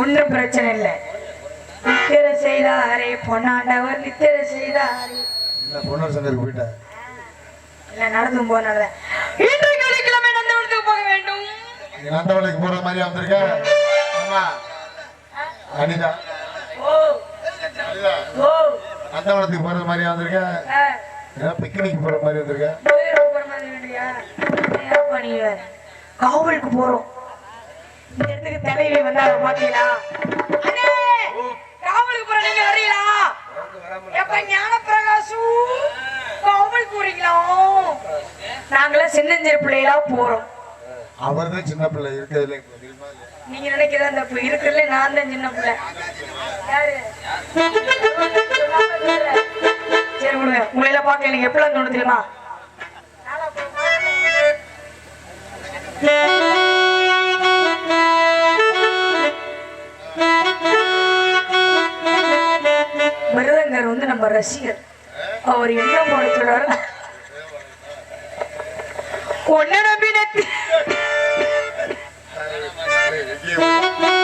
ஒண்ணும் பிரச்சனை இல்லை. நித்திர செய்தாரே பொன்னாண்டவர் நித்திர செய்தாரே. பொன்னர் சங்கருக்கு போயிட்டேன் இல்ல நடந்து போனால இன்று நந்தவனத்துக்கு போக வேண்டும். போற மாதிரி வந்திருக்க. ஆமா அனிதா. ஓ ஓ நந்தவனத்துக்கு போற மாதிரி வந்திருக்க. பிக்னிக் போற மாதிரி வந்திருக்க. போயிட மாதிரி வேண்டியா காவலுக்கு போறோம். இந்த இடத்துக்கு தலைவி வந்தாங்க பாத்தீங்களா காவலுக்கு போற நீங்க வரீங்களா எப்ப ஞான பிரகாசு காவலுக்கு போறீங்களா? நாங்களாம் சின்னஞ்சிறு பிள்ளைகளா போறோம். அவர் தான் சின்ன பிள்ளை இருக்கிறதுல நீங்க நினைக்கிற அந்த இருக்கிறதுல நான் தான் சின்ன பிள்ளை. யாரு? சரி விடுங்க. உங்களை பார்க்க எனக்கு எப்படிலாம் தோணு தெரியுமா? மிருதங்கர் வந்து நம்ம ரசிகர். அவர் என்ன போட சொல்றாரு? ஒன்னு நம்பினத்தில் அடி. வணக்கம்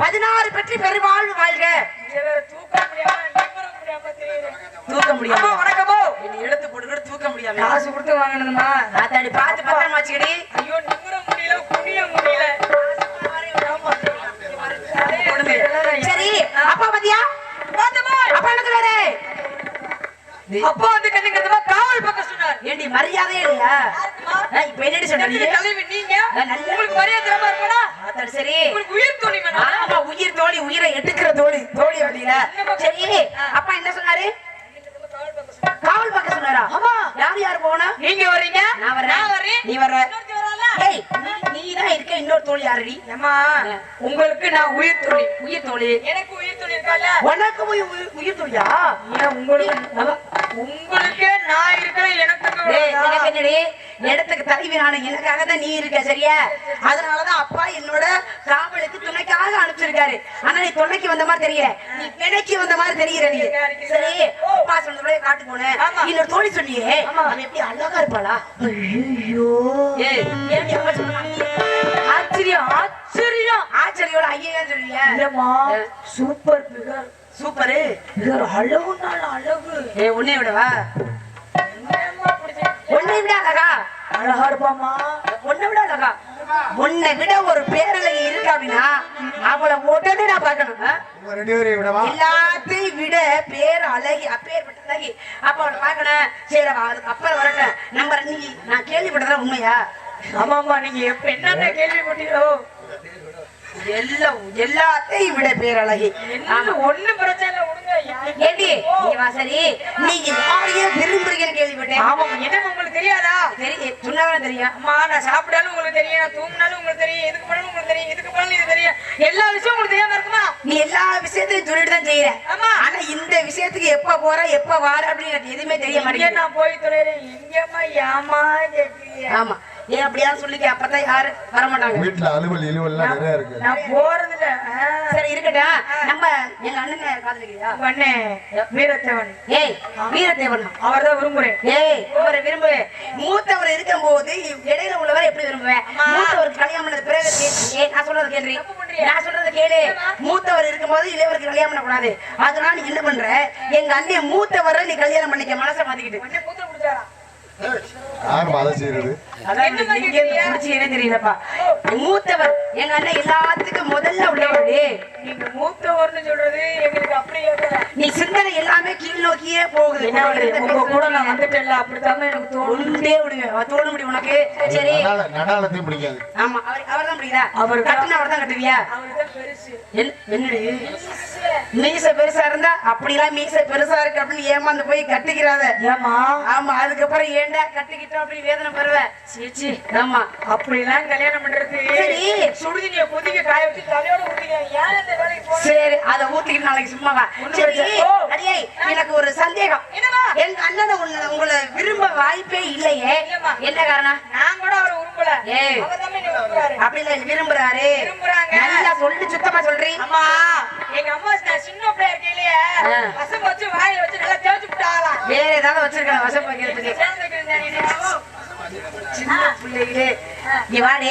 பதினாறு பெற்று பெருவாழ்வு வாழ்க. தூக்க முடியாம வணக்கமோ? நீ எடுத்து போட்டு கூட தூக்க முடியாம. காசு கொடுத்து வாங்கணுமா? ஆத்தாடி பார்த்து பத்திரமா வச்சுக்கடி. ஐயோ நிமிர முடியல குனிய முடியல. சரி அப்பா பாத்தியா? அப்பா என்ன சொல்றாரு அப்பா வந்து கண்ணுங்கிறதுமா காவல் பக்கம் சொன்னார். ஏண்டி மரியாதையே இல்லையா? ஆ, இப்ப என்னடி சொன்ன நீ? என்னுடைய தலைவி நீங்க? நல்ல- உங்களுக்கு மரியாதை தரமா இருப்பா ஆத்தாடி சரி. உங்களுக்கு உயிர் துணி வேணும் ஆமா உயிர் தோழி உயிரை எடுக்கிற தோழி தோழி வந்தீங்களா சரி. அப்பா என்ன சொன்னாரு? காவல் பார்க்க சொன்னாரா. ஆமா. யார் யார் போனா? நீங்க வர்றீங்க? நான் வரேன் நான் வரேன் நீ? ஏய் தான் இருக்க இன்னொரு தோழி யாரடி? ஏம்மா உங்களுக்கு நான் உயிர் துணி உயிர் தோழி. எனக்கு உயிர் துணி இருக்கால உனக்கு உயிர் தோழியா? உங்களுக்கு உங்களுக்கு நான் இருக்கிறேன் எனக்கு இடத்துக்கு தலைவி நானு எனக்காக தான் நீ இருக்க சரியா? அதனாலதான் அப்பா என்னோட காவலுக்கு துணைக்காக அனுப்பிச்சிருக்காரு. ஆனா நீ துணைக்கு வந்த மாதிரி தெரியல. நீ பிணைக்கு வந்த மாதிரி தெரியற நீ. சரி அப்பா சொன்னதுல காட்டு போனேன். இன்னொரு தோழி சொன்னியே. அவன் எப்படி அழகா இருப்பாளா? ஐயோ. ஆச்சரியம் ஆச்சரியம். ஆச்சரியோட ஐயா இல்லம்மா சூப்பர் பிகர் சூப்பரு. பிகர் அழகு நாள் அழகு. ஏய் உன்னை விடவா? உன்னை விட அழகா? அழகா இருப்பாமா உன்னை விட அழகா? உன்னை விட ஒரு பேரழகி இருக்கு அப்படின்னா அவளை உடனே நான் பார்க்கணும். எல்லாத்தையும் விட பேர் அழகி அப்பேற்பட்ட அழகி. அப்ப அவளை பார்க்கணும். சரி அதுக்கு அப்புறம் வரட்டும். நம்ம நீ நான் கேள்விப்பட்டதா உண்மையா? ஆமாம்மா நீங்க எப்ப என்னென்ன கேள்விப்பட்டீங்களோ எல்லா எல்லாத்தையும் விட பேரழகி. என்ன ஒண்ணு பிரச்சனை இல்லை விடுங்க யாரு- ஏண்டி? நீ வா சரி. நீங்க யாரையும் விரும்புறீங்கன்னு கேள்விப்பட்டேன். ஆமாம் என்னன்னு உங்களுக்கு தெரியாதா? சரி சொன்னாவே தெரியும். அம்மா நான் சாப்பிட்டாலும் உங்களுக்கு தெரியும் நான் தூங்கினாலும் உங்களுக்கு தெரியும் எதுக்கு பண்ணாலும் உங்களுக்கு தெரியும் எதுக்கு பண்ணாலும் இது தெரியும். எல்லா விஷயம் உங்களுக்கு தெரியாம இருக்குமா? நீ எல்லா விஷயத்தையும் சொல்லிட்டு தான் செய்யற ஆமா. ஆனா இந்த விஷயத்துக்கு எப்ப போற எப்ப வார அப்படின்னு எனக்கு எதுவுமே தெரிய மாட்டேங்குது. நான் போய் தொலைறேன். எங்கம்மா ஏமா ஆமா. ஏன் அப்படியா சொல்லிக்க? அப்பதான் யாரு வர மாட்டாங்க வீட்டுல அலுவல் இழுவல்லாம் நிறைய இருக்கு. நான் போறது இல்ல சரி இருக்கட்டும் நம்ம எங்க அண்ணனை காதலிக்கிறியா? பண்ணே வீரத்தேவன். ஏய் வீரதேவன் அவர் தான் விரும்புறேன். ஏய் இவரை விரும்புவேன். மூத்தவர் இருக்கும் போது இடையில உள்ளவர் எப்படி விரும்புவேன்? மூத்தவருக்கு கல்யாணம் பண்ணது பிறகு ஏய் நான் சொல்றது கேள்வி? நான் சொல்றது கேளு. மூத்தவர் இருக்கும்போது இளையவருக்கு கல்யாணம் பண்ணக்கூடாது. அதனால நீ என்ன பண்ற எங்க அண்ணன் மூத்தவரை நீ கல்யாணம் பண்ணிக்க மனசை மாத்திக்கிட்டு. யார் அதை செய்யறது? மூத்தவர் எங்க அண்ணன் எல்லாத்துக்கும் முதல்ல உள்ளவர். நீங்க மூத்தவர்னு சொல்றது எங்களுக்கு நீ சிந்தனை எல்லாமே கீழ் நோக்கியே போகுது? உங்க கூட நான் வந்துட்டேன்ல அப்படித்தாங்க எனக்கு ஒன்றே விடுவேன் தோண முடியும் உனக்கு. சரி. நடால- நடாலத்தையும் பிடிக்காது. ஆமா அவர் அவர் தான் அவர் கட்டுன அவர் தான் கட்டுவியா என்னடி? மீசை பெருசா இருந்தா அப்படிலாம் மீசை பெருசா இருக்கு அப்படின்னு ஏமாந்து போய் கட்டிக்கிறாத. ஏமா ஆமா அதுக்கப்புறம் ஏன்டா கட்டிக்கிட்டோம் அப்படி வேதனை பெறுவ சீச்சி ஆமா அப்படிலாம் கல்யாணம் பண்றது. சரி. சுடுதண்ணிய கொதிக்க காய வச்சு தலையோட ஊத்திக்க சரி அத ஊத்திக்கிட்டு நாளைக்கு சும்மாவா. அடியே எனக்கு ஒரு சந்தேகம்? எங்க அண்ணனை உன்னை- உங்களை விரும்ப வாய்ப்பே இல்லையே. என்ன காரணம்? நான் கூட அவரை விரும்புறாரு. அப்படி இல்ல விரும்புறாரு. நல்லா சொல்லி சுத்தமா சொல்றீ. அம்மா எங்க அம்மா சின்ன பிள்ளையா இருக்கையிலேயே ஆ. பசங்க வச்சு வாயில வச்சு நல்லா தேய்ச்சி விட்டாங்களாம் வேற ஏதாவது வச்சிருக்கேன் வசம் வைக்கிறதுக்கு. நீ வாடே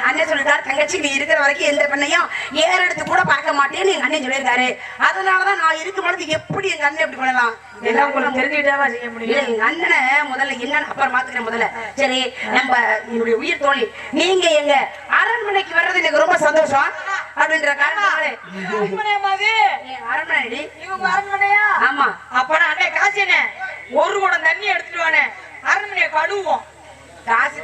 அண்ணன் சொல்லிட்டாரு தங்கச்சி நீ இருக்கிற வரைக்கும் எந்த பெண்ணையும் ஏற எடுத்து கூட பார்க்க மாட்டேன்னு எங்க அண்ணன் சொல்லியிருக்காரு. அதனாலதான் நான் இருக்கும் பொழுது எப்படி எங்க அண்ணன் இப்படி பண்ணலாம் எல்லாம் உங்களுக்கு தெரிஞ்சுக்கிட்டாவா செய்ய இல்ல, முடியும் எங்க அண்ணனை முதல்ல என்னன்னு அப்புறம் மாத்துக்கிறேன் முதல்ல. சரி நம்ம என்னுடைய உயிர் தோழி நீங்க எங்க அரண்மனைக்கு வர்றது எனக்கு ரொம்ப சந்தோஷம் அப்படின்ற அரண்மனையா ஆமா. அப்ப நான் அண்ணே காசு என்ன? ஒரு குடம் தண்ணி எடுத்துட்டு வானே. அரண்மனையை கழுவுவோம். காசு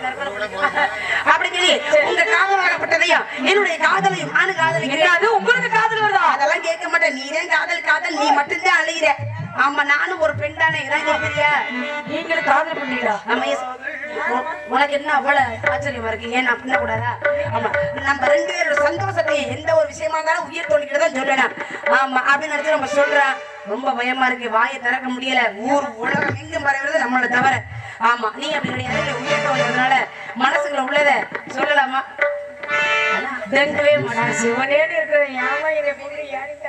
அப்படி சொல்லி உங்க காதலாகப்பட்டதையும் என்னுடைய காதலையும் நானும் காதலிக்கிறேன் அது உங்களுக்கு காதல் வருதா? அதெல்லாம் கேட்க மாட்டேன். நீ காதல் காதல். நீ மட்டும்தான் அழுகிற. ஆமா நானும் ஒரு பெண் தானே இதான் நீங்களும் காதல் பண்ணீங்களா நம்ம உனக்கு என்ன அவ்வளவு ஆச்சரியமா இருக்கு? ஏன் நான் பண்ணக்கூடாதா ஆமா நம்ம ரெண்டு பேரோட சந்தோஷத்தை எந்த ஒரு விஷயமா இருந்தாலும் உயிர் தோழிக்கிட்டு தான் சொல்லணும் ஆமா அப்படின்னு நினைச்சு நம்ம சொல்றோம் ரொம்ப பயமா இருக்கு. வாயை திறக்க முடியல. ஊர் உலகம் எங்கும் பரவுறது நம்மளை தவிர. ஆமா நீ அப்படி கிடையாது. உயிர் தோழிக்கிறதுனால மனசுக்குள்ள உள்ளத சொல்லலாமா? தெங்கவே மாட்டேன் சிவனேன்னு இருக்கிற ஏமா எங்க கொண்டு யாரும்